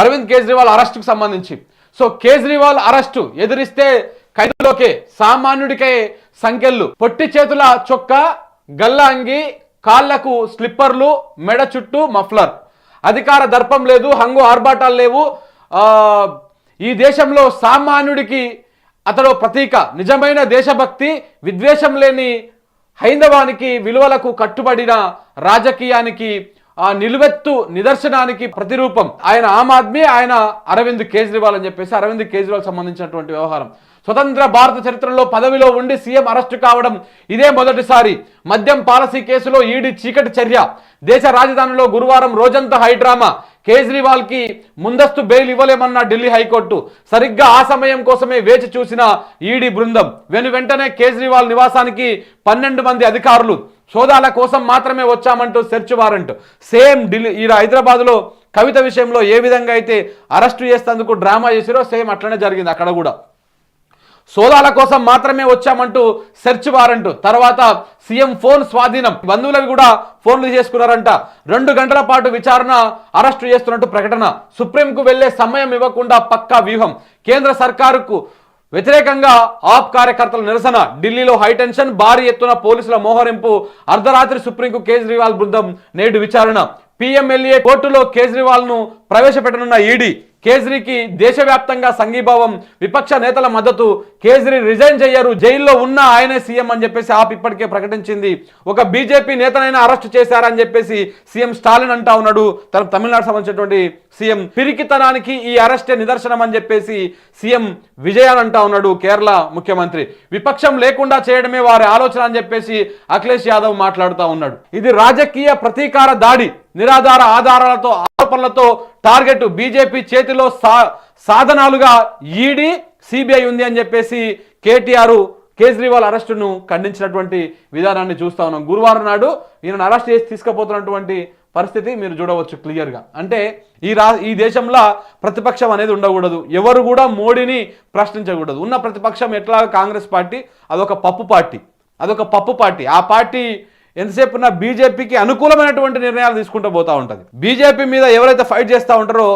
అరవింద్ కేజ్రీవాల్ అరెస్టుకు సంబంధించి. So Kejriwal arrest ఎదిరిస్తే ఖైదులోకే సామాన్యుడికే సంఖ్యలు పొట్టి చేతుల చొక్క గల్ల అంగి కాళ్ళకు స్లిప్పర్లు మెడ చుట్టూ మఫ్లర్. అధికార దర్పం లేదు హంగు ఆర్భాటాలు లేవు. ఈ దేశంలో సామాన్యుడికి అతడు ప్రతీక. నిజమైన దేశభక్తి విద్వేషం లేని హైందవానికి విలువలకు కట్టుబడిన రాజకీయానికి ఆ నిలువెత్తు నిదర్శనానికి ప్రతిరూపం. ఆయన ఆమ్ ఆద్మీ ఆయన అరవింద్ కేజ్రీవాల్ అని చెప్పేసి అరవింద్ కేజ్రీవాల్ సంబంధించినటువంటి వ్యవహారం. స్వతంత్ర భారత చరిత్రలో పదవిలో ఉండి సీఎం అరెస్టు కావడం ఇదే మొదటిసారి. మద్యం పాలసీ కేసులో ఈడీ చీకటి చర్య. దేశ రాజధానిలో గురువారం రోజంతా హైడ్రామా కేజ్రీవాల్కి ముందస్తు బెయిల్ ఇవ్వలేమన్న ఢిల్లీ హైకోర్టు. సరిగ్గా ఆ సమయం కోసమే వేచి చూసిన ఈడీ బృందం. వెను వెంటనే కేజ్రీవాల్ నివాసానికి పన్నెండు మంది అధికారులు సోదాల కోసం మాత్రమే వచ్చామంటూ సెర్చ్ వారెంట్ సేమ్ ఢిల్లీ ఈ హైదరాబాద్లో కవిత విషయంలో ఏ విధంగా అయితే అరెస్టు చేసేందుకు డ్రామా చేసిరో సేమ్ అట్లనే జరిగింది అక్కడ కూడా. సోదాల కోసం మాత్రమే వచ్చామంటూ సెర్చ్ వారెంట్ తర్వాత సీఎం ఫోన్ స్వాధీనం. బంధువులవి కూడా ఫోన్లు చేసుకున్నారంట. రెండు గంటల పాటు విచారణ అరెస్టు చేస్తున్నట్టు ప్రకటన. సుప్రీంకు వెళ్ళే సమయం ఇవ్వకుండా పక్కా వ్యూహం. కేంద్ర సర్కారుకు వ్యతిరేకంగా ఆప్ కార్యకర్తల నిరసన ఢిల్లీలో హైటెన్షన్ భారీ ఎత్తున పోలీసుల మోహరింపు అర్ధరాత్రి సుప్రీంకు కేజ్రీవాల్ బృందం నేడు విచారణ. పిఎంఎల్ఏ కోర్టులో కేజ్రీవాల్ను ప్రవేశపెట్టనున్న ఈడీ కేజ్రీకి దేశవ్యాప్తంగా సంఘీభావం విపక్ష నేతల మద్దతు కేజ్రీ రిజైన్ చేయరు జైల్లో ఉన్న ఆయనే సీఎం అని చెప్పేసి ఆప్ ఇప్పటికే ప్రకటించింది. ఒక బీజేపీ నేతనైనా అరెస్ట్ చేశారని చెప్పేసి సీఎం స్టాలిన్ అంటా ఉన్నాడు. తన తమిళనాడు సంబంధించినటువంటి సీఎం పిరికితనానికి ఈ అరెస్టే నిదర్శనం అని చెప్పేసి సీఎం విజయాన్ అంటా ఉన్నాడు కేరళ ముఖ్యమంత్రి. విపక్షం లేకుండా చేయడమే వారి ఆలోచన అని చెప్పేసి అఖిలేష్ యాదవ్ మాట్లాడుతూ ఉన్నాడు. ఇది రాజకీయ ప్రతీకార దాడి. నిరాధార ఆధారాలతో ఆరోపణలతో టార్గెట్ బీజేపీ చేతిలో సా సాధనాలుగా ఈడీ సిబిఐ ఉంది అని చెప్పేసి కేటీఆర్ కేజ్రీవాల్ అరెస్టును ఖండించినటువంటి విధానాన్ని చూస్తా ఉన్నాం. గురువారం నాడు ఈయనను అరెస్ట్ చేసి తీసుకుపోతున్నటువంటి పరిస్థితి మీరు చూడవచ్చు క్లియర్గా. అంటే ఈ రా ఈ దేశంలో ప్రతిపక్షం అనేది ఉండకూడదు. ఎవరు కూడా మోడీని ప్రశ్నించకూడదు. ఉన్న ప్రతిపక్షం ఎట్లా కాంగ్రెస్ పార్టీ అదొక పప్పు పార్టీ. అదొక పప్పు పార్టీ. ఆ పార్టీ ఎంతసేపు ఉన్న బీజేపీకి అనుకూలమైనటువంటి నిర్ణయాలు తీసుకుంటూ పోతూ ఉంటుంది. బీజేపీ మీద ఎవరైతే ఫైట్ చేస్తూ ఉంటారో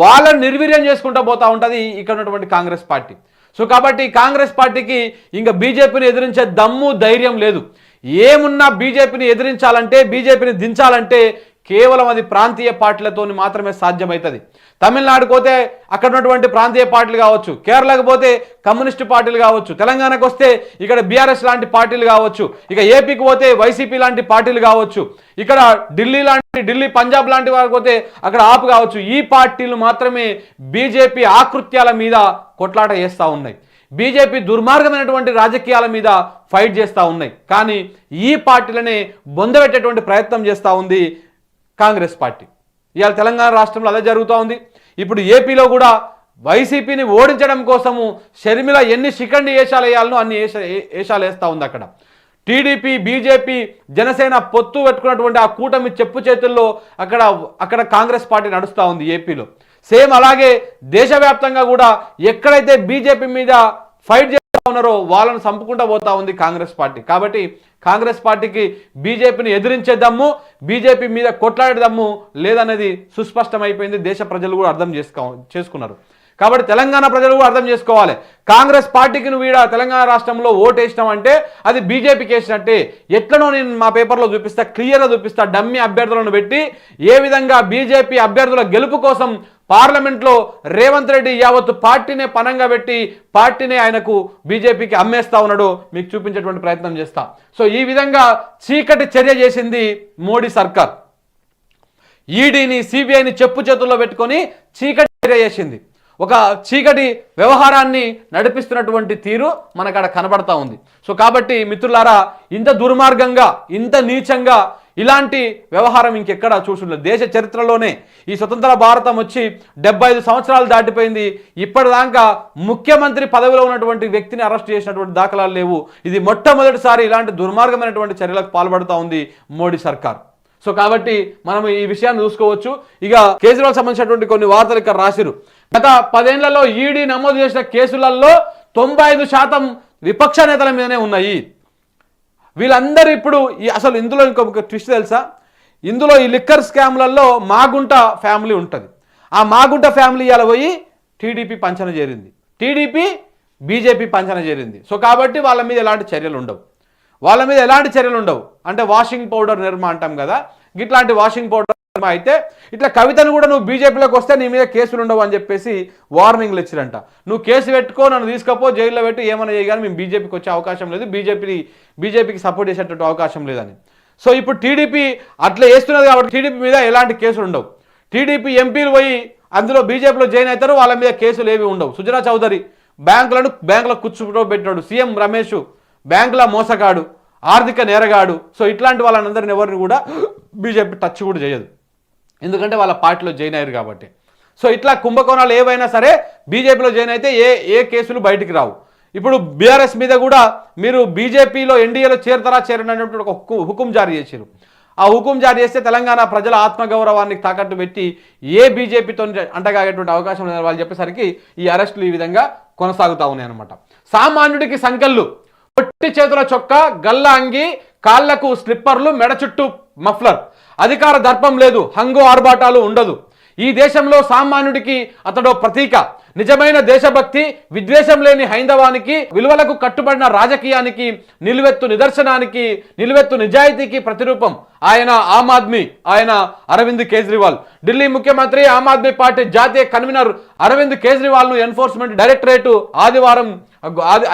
వాళ్ళని నిర్వీర్యం చేసుకుంటూ పోతూ ఉంటుంది ఇక్కడ ఉన్నటువంటి కాంగ్రెస్ పార్టీ. సో కాబట్టి కాంగ్రెస్ పార్టీకి ఇంకా బీజేపీని ఎదిరించే దమ్ము ధైర్యం లేదు. ఏమున్నా బీజేపీని ఎదిరించాలంటే బీజేపీని దించాలంటే కేవలం అది ప్రాంతీయ పార్టీలతో మాత్రమే సాధ్యమవుతుంది తమిళనాడుకు పోతే అక్కడ ఉన్నటువంటి ప్రాంతీయ పార్టీలు కావచ్చు కేరళకు పోతే కమ్యూనిస్టు పార్టీలు కావచ్చు తెలంగాణకు వస్తే ఇక్కడ బీఆర్ఎస్ లాంటి పార్టీలు కావచ్చు ఇక ఏపీకి పోతే వైసీపీ లాంటి పార్టీలు కావచ్చు ఇక్కడ ఢిల్లీ లాంటి ఢిల్లీ పంజాబ్ లాంటి వారికి పోతే అక్కడ ఆపు కావచ్చు ఈ పార్టీలు మాత్రమే బీజేపీ ఆకృత్యాల మీద కొట్లాట చేస్తూ ఉన్నాయి. బీజేపీ దుర్మార్గమైనటువంటి రాజకీయాల మీద ఫైట్ చేస్తూ ఉన్నాయి. కానీ ఈ పార్టీలనే బొందబెట్టేటువంటి ప్రయత్నం చేస్తూ ఉంది కాంగ్రెస్ పార్టీ. ఇవాళ తెలంగాణ రాష్ట్రంలో అదే జరుగుతూ ఉంది. ఇప్పుడు ఏపీలో కూడా వైసీపీని ఓడించడం కోసము షర్మిల ఎన్ని శిఖండి వేషాలు వేయాలనో అన్ని ఏషాలు వేషాలు వేస్తూ ఉంది అక్కడ. టీడీపీ బీజేపీ జనసేన పొత్తు పెట్టుకున్నటువంటి ఆ కూటమి చెప్పు చేతుల్లో అక్కడ అక్కడ కాంగ్రెస్ పార్టీ నడుస్తూ ఉంది ఏపీలో. సేమ్ అలాగే దేశవ్యాప్తంగా కూడా ఎక్కడైతే బీజేపీ మీద ఫైట్ ఉన్నారో వాళ్ళని చంపుకుంటా పోతా ఉంది కాంగ్రెస్ పార్టీ. కాబట్టి కాంగ్రెస్ పార్టీకి బీజేపీని ఎదిరించే దమ్ము బీజేపీ మీద కొట్లాడేద్దాము దమ్ము లేదనేది సుస్పష్టమైపోయింది. దేశ ప్రజలు కూడా అర్థం చేసుకో చేసుకున్నారు. కాబట్టి తెలంగాణ ప్రజలు అర్థం చేసుకోవాలి. కాంగ్రెస్ పార్టీకి నువ్వు ఈడ తెలంగాణ రాష్ట్రంలో ఓటు అంటే అది బీజేపీకి వేసినట్టే. ఎట్లనో నేను మా పేపర్లో చూపిస్తా క్లియర్గా చూపిస్తా డమ్మి అభ్యర్థులను పెట్టి ఏ విధంగా బీజేపీ అభ్యర్థుల గెలుపు కోసం పార్లమెంట్లో రేవంత్ రెడ్డి యావత్ పార్టీనే పనంగా పెట్టి పార్టీనే ఆయనకు బీజేపీకి అమ్మేస్తా ఉన్నాడు మీకు చూపించేటువంటి ప్రయత్నం చేస్తా. సో ఈ విధంగా చీకటి చర్య చేసింది మోడీ సర్కార్. ఈడీని సిబిఐని చెప్పు చేతుల్లో పెట్టుకొని చీకటి చర్య చేసింది. ఒక చీకటి వ్యవహారాన్ని నడిపిస్తున్నటువంటి తీరు మనకు అక్కడ కనబడతా ఉంది. సో కాబట్టి మిత్రులారా ఇంత దుర్మార్గంగా ఇంత నీచంగా ఇలాంటి వ్యవహారం ఇంకెక్కడా చూసుండదు. దేశ చరిత్రలోనే ఈ స్వతంత్ర భారతం వచ్చి డెబ్బై ఐదు సంవత్సరాలు దాటిపోయింది. ఇప్పటిదాకా ముఖ్యమంత్రి పదవిలో ఉన్నటువంటి వ్యక్తిని అరెస్ట్ చేసినటువంటి దాఖలాలు లేవు. ఇది మొట్టమొదటిసారి ఇలాంటి దుర్మార్గమైనటువంటి చర్యలకు పాల్పడుతూ ఉంది మోడీ సర్కార్. సో కాబట్టి మనం ఈ విషయాన్ని చూసుకోవచ్చు. ఇక కేజ్రీవాల్ సంబంధించినటువంటి కొన్ని వార్తలు ఇక్కడ రాసిరు గత పదేళ్ళలో ఈడీ నమోదు చేసిన కేసులలో తొంభై ఐదు శాతం విపక్ష నేతల మీదనే ఉన్నాయి. వీళ్ళందరూ ఇప్పుడు ఈ అసలు ఇందులో ఇంకొక ట్విస్ట్ తెలుసా? ఇందులో ఈ లిక్కర్ స్కామ్లలో మాగుంట ఫ్యామిలీ ఉంటుంది. ఆ మాగుంట ఫ్యామిలీ ఇవాళ పోయి టీడీపీ పంచన చేరింది. టీడీపీ బీజేపీ పంచన చేరింది. సో కాబట్టి వాళ్ళ మీద ఎలాంటి చర్యలు ఉండవు. వాళ్ళ మీద ఎలాంటి చర్యలు ఉండవు? అంటే వాషింగ్ పౌడర్ నిర్మా అంటాం కదా. ఇట్లాంటి వాషింగ్ పౌడర్ నిర్మా అయితే ఇట్లా కవితను కూడా నువ్వు బీజేపీలోకి వస్తే నీ మీద కేసులు ఉండవు అని చెప్పేసి వార్నింగ్లు ఇచ్చిరంట. నువ్వు కేసు పెట్టుకో నన్ను తీసుకపో జైల్లో పెట్టి ఏమైనా చేయగానే మేము బీజేపీకి వచ్చే అవకాశం లేదు. బీజేపీ బీజేపీకి సపోర్ట్ చేసేటట్టు అవకాశం లేదని. సో ఇప్పుడు టీడీపీ అట్లా వేస్తున్నది కాబట్టి టీడీపీ మీద ఎలాంటి కేసులు ఉండవు. టీడీపీ ఎంపీలు పోయి అందులో బీజేపీలో జాయిన్ అవుతారు వాళ్ళ మీద కేసులు ఏవి ఉండవు. సుజనా చౌదరి బ్యాంకులను బ్యాంకులో కూర్చుంటూ పెట్టాడు. సీఎం రమేష్ బ్యాంకుల మోసగాడు ఆర్థిక నేరగాడు. సో ఇట్లాంటి వాళ్ళందరిని ఎవరిని కూడా బీజేపీ టచ్ కూడా చేయదు. ఎందుకంటే వాళ్ళ పార్టీలో జాయిన్ అయ్యారు కాబట్టి. సో ఇట్లా కుంభకోణాలు ఏవైనా సరే బీజేపీలో జాయిన్ అయితే ఏ ఏ కేసులు బయటికి రావు. ఇప్పుడు బీఆర్ఎస్ మీద కూడా మీరు బీజేపీలో ఎన్డీఏలో చేరతారా చేరనటువంటి ఒక హుకుం జారీ చేశారు ఆ హుకుం జారీ చేస్తే తెలంగాణ ప్రజల ఆత్మగౌరవానికి తాకట్టు పెట్టి ఏ బీజేపీతో అంటగాగేటువంటి అవకాశం లేదని వాళ్ళు చెప్పేసరికి ఈ అరెస్టులు ఈ విధంగా కొనసాగుతూ ఉన్నాయి అనమాట సామాన్యుడికి సంకళ్ళు పొట్టి చేతుల చొక్కా గల్ల అంగి కాళ్ళకు స్లిప్పర్లు మెడ చుట్టూ మఫ్లర్. అధికార దర్పం లేదు హంగు ఆర్భాటాలు ఉండదు. ఈ దేశంలో సామాన్యుడికి అతడో ప్రతీక. నిజమైన దేశభక్తి విద్వేషం లేని హైందవానికి విలువలకు కట్టుబడిన రాజకీయానికి నిలువెత్తు నిదర్శనానికి నిలువెత్తు నిజాయితీకి ప్రతిరూపం ఆయన ఆమ్ ఆద్మీ ఆయన అరవింద్ కేజ్రీవాల్. ఢిల్లీ ముఖ్యమంత్రి ఆమ్ ఆద్మీ పార్టీ జాతీయ కన్వీనర్ అరవింద్ కేజ్రీవాల్ను ఎన్ఫోర్స్మెంట్ డైరెక్టరేట్ ఆదివారం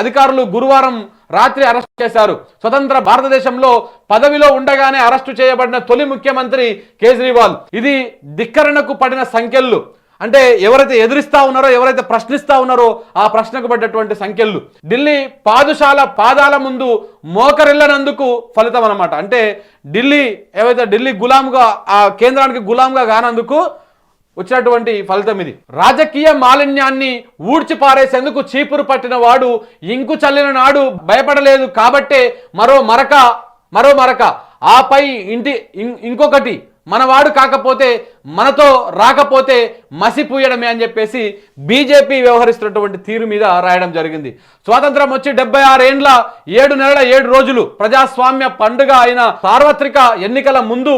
అధికారులు గురువారం రాత్రి అరెస్ట్ చేశారు. స్వతంత్ర భారతదేశంలో పదవిలో ఉండగానే అరెస్టు చేయబడిన తొలి ముఖ్యమంత్రి కేజ్రీవాల్. ఇది ధిక్కరణకు పడిన సంఖ్యలు. అంటే ఎవరైతే ఎదురిస్తా ఉన్నారో ఎవరైతే ప్రశ్నిస్తా ఉన్నారో ఆ ప్రశ్నకు పడ్డటువంటి సంఖ్యలు. ఢిల్లీ పాదుశాల పాదాల ముందు మోకరిల్లనందుకు ఫలితం అనమాట అంటే ఢిల్లీ ఏవైతే ఢిల్లీ గులాంగా ఆ కేంద్రానికి గులాంగా కానందుకు వచ్చినటువంటి ఫలితం ఇది. రాజకీయ మాలిన్యాన్ని ఊడ్చి పారేసేందుకు చీపురు పట్టిన వాడు ఇంకు చల్లిన నాడు భయపడలేదు కాబట్టే మరో మరక మరో మరక. ఆపై ఇంటి ఇం- ఇంకొకటి మనవాడు కాకపోతే మనతో రాకపోతే మసిపూయడమే అని చెప్పేసి బీజేపీ వ్యవహరిస్తున్నటువంటి తీరు మీద రాయడం జరిగింది. స్వాతంత్రం వచ్చి డెబ్బై ఆరేండ్ల ఏడు నెలల ఏడు రోజులు ప్రజాస్వామ్య పండుగ అయిన సార్వత్రిక ఎన్నికల ముందు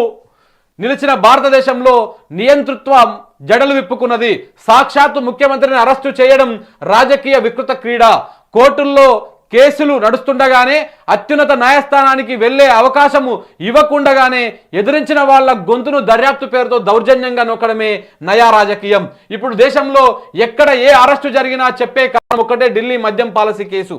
నిలిచిన భారతదేశంలో నియంతృత్వం జడలు విప్పుకున్నది. సాక్షాత్తు ముఖ్యమంత్రిని అరెస్టు చేయడం రాజకీయ వికృత క్రీడ. కోర్టుల్లో కేసులు నడుస్తుండగానే అత్యున్నత న్యాయస్థానానికి వెళ్ళే అవకాశము ఇవ్వకుండగానే ఎదిరించిన వాళ్ళ గొంతును దర్యాప్తు పేరుతో దౌర్జన్యంగా నొక్కడమే నయా రాజకీయం. ఇప్పుడు దేశంలో ఎక్కడ ఏ అరెస్టు జరిగినా చెప్పే కారణం ఒకటే ఢిల్లీ మద్యం పాలసీ కేసు.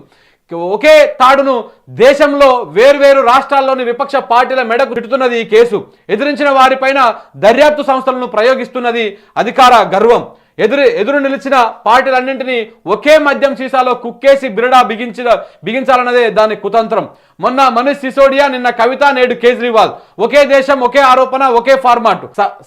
ఒకే తాడును దేశంలో వేర్వేరు రాష్ట్రాల్లోని విపక్ష పార్టీల మెడకు చుట్టుతున్నది ఈ కేసు. ఎదిరించిన వారిపైన దర్యాప్తు సంస్థలను ప్రయోగిస్తున్నది అధికార గర్వం. ఎదురు ఎదురు నిలిచిన పార్టీలన్నింటినీ ఒకే మద్యం సీసాలో కుక్కేసి బిరడా బిగించిన బిగించాలన్నదే దాని కుతంత్రం. మొన్న మనీష్ సిసోడియా నిన్న కవిత నేడు కేజ్రీవాల్. ఒకే దేశం ఒకే ఆరోపణ ఒకే ఫార్మాట్ స-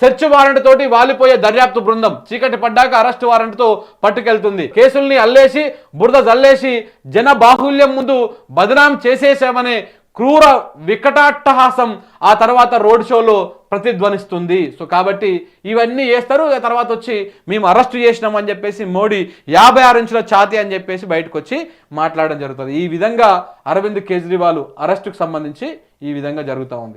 సెర్చ్ వారెంట్ తోటి వాలిపోయే దర్యాప్తు బృందం. చీకటి పడ్డాక అరెస్ట్ వారెంట్తో పట్టుకెళ్తుంది. కేసుల్ని అల్లేసి బురద జల్లేసి జన బాహుల్యం ముందు బదనాం చేసేసామనే క్రూర వికటాట్టహాసం ఆ తర్వాత రోడ్ షోలో ప్రతిధ్వనిస్తుంది. సో కాబట్టి ఇవన్నీ చేస్తారు తర్వాత వచ్చి మేము అరెస్ట్ చేసినాం అని చెప్పేసి మోడీ యాభై ఆరు ఇంచుల ఛాతీ అని చెప్పేసి బయటకు వచ్చి మాట్లాడడం జరుగుతుంది. ఈ విధంగా అరవింద్ కేజ్రీవాల్ అరెస్టుకు సంబంధించి ఈ విధంగా జరుగుతూ ఉంది.